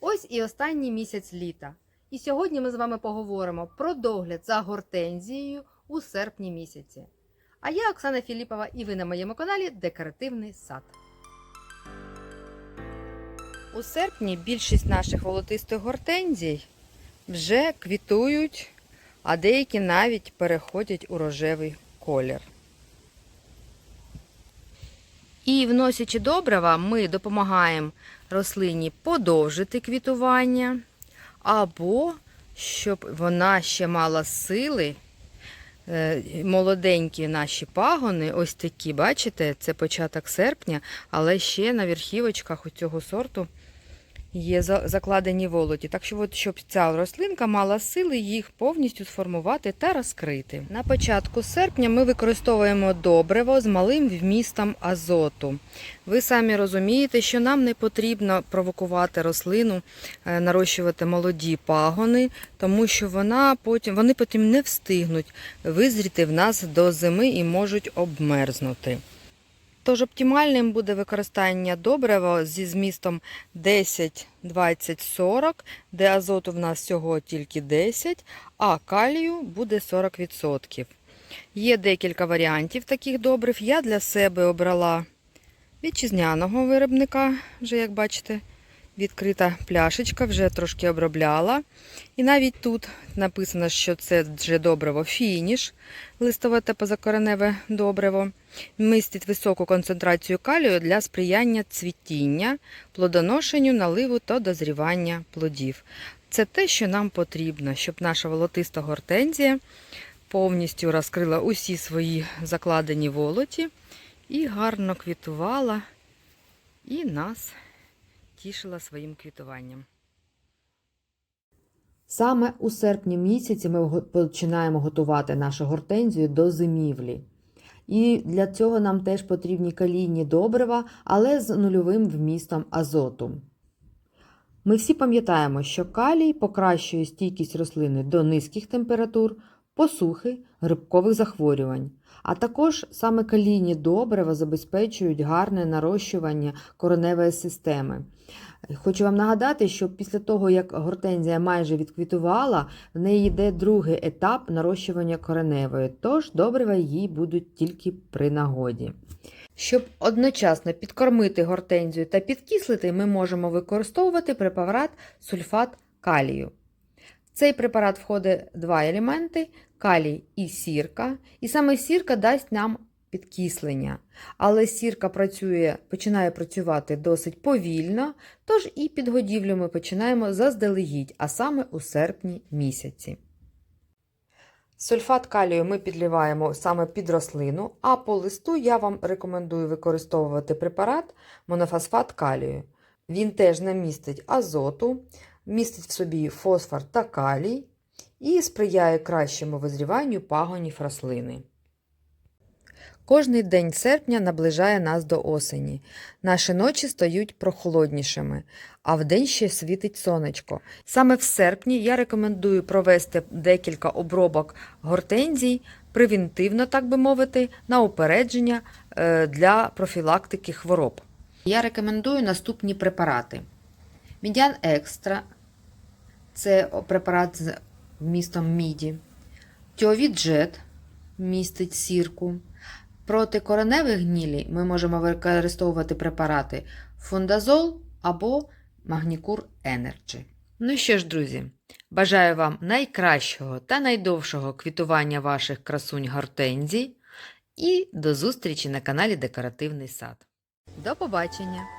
Ось і останній місяць літа. І сьогодні ми з вами поговоримо про догляд за гортензією у серпні місяці. А я Оксана Філіпова і ви на моєму каналі Декоративний сад. У серпні більшість наших волотистих гортензій вже квітують, а деякі навіть переходять у рожевий колір. І вносячи добрива, ми допомагаємо рослині подовжити квітування, або щоб вона ще мала сили. Е, Молоденькі наші пагони, ось такі, бачите, це початок серпня, але ще на верхівочках у цього сорту є закладені волоті. Так що, от, щоб ця рослинка мала сили їх повністю сформувати та розкрити. На початку серпня ми використовуємо добриво з малим вмістом азоту. Ви самі розумієте, що нам не потрібно провокувати рослину, е, нарощувати молоді пагони, тому що вона потім, вони потім не встигнуть визріти в нас до зими і можуть обмерзнути. Тож оптимальним буде використання добрива зі змістом 10, 20, 40, де азоту в нас всього тільки 10, а калію буде 40%. Є декілька варіантів таких добрив. Я для себе обрала вітчизняного виробника, вже як бачите, відкрита пляшечка, вже трошки обробляла. І навіть тут написано, що це вже добриво фініш, листове та позакореневе добриво. Містить високу концентрацію калію для сприяння цвітіння, плодоношенню, наливу та дозрівання плодів. Це те, що нам потрібно, щоб наша волотиста гортензія повністю розкрила усі свої закладені волоті і гарно квітувала, і нас тішила своїм квітуванням. Саме у серпні місяці ми починаємо готувати нашу гортензію до зимівлі. І для цього нам теж потрібні калійні добрива, але з нульовим вмістом азоту. Ми всі пам'ятаємо, що калій покращує стійкість рослини до низьких температур, посухи, грибкових захворювань. А також саме калійні добрива забезпечують гарне нарощування кореневої системи. Хочу вам нагадати, що після того, як гортензія майже відквітувала, в неї йде другий етап нарощування кореневої, тож добрива їй будуть тільки при нагоді. Щоб одночасно підкормити гортензію та підкислити, ми можемо використовувати препарат сульфат калію. Цей препарат входить два елементи калій і сірка. І саме сірка дасть нам підкислення. Але сірка працює, починає працювати досить повільно, тож і підгодівлю ми починаємо заздалегідь, а саме у серпні місяці. Сульфат калію ми підливаємо саме під рослину, а по листу я вам рекомендую використовувати препарат монофосфат калію. Він теж не містить азоту, містить в собі фосфор та калій і сприяє кращому визріванню пагонів рослини. Кожний день серпня наближає нас до осені. Наші ночі стають прохолоднішими, а вдень ще світить сонечко. Саме в серпні я рекомендую провести декілька обробок гортензій, превентивно, так би мовити, на упередження е, для профілактики хвороб. Я рекомендую наступні препарати. Мідян Екстра це препарат з вмістом міді. Тіовід Джет містить сірку. Проти кореневих гнілі ми можемо використовувати препарати фундазол або магнікур Енерджі. Ну що ж, друзі, бажаю вам найкращого та найдовшого квітування ваших красунь гортензій і до зустрічі на каналі Декоративний сад. До побачення!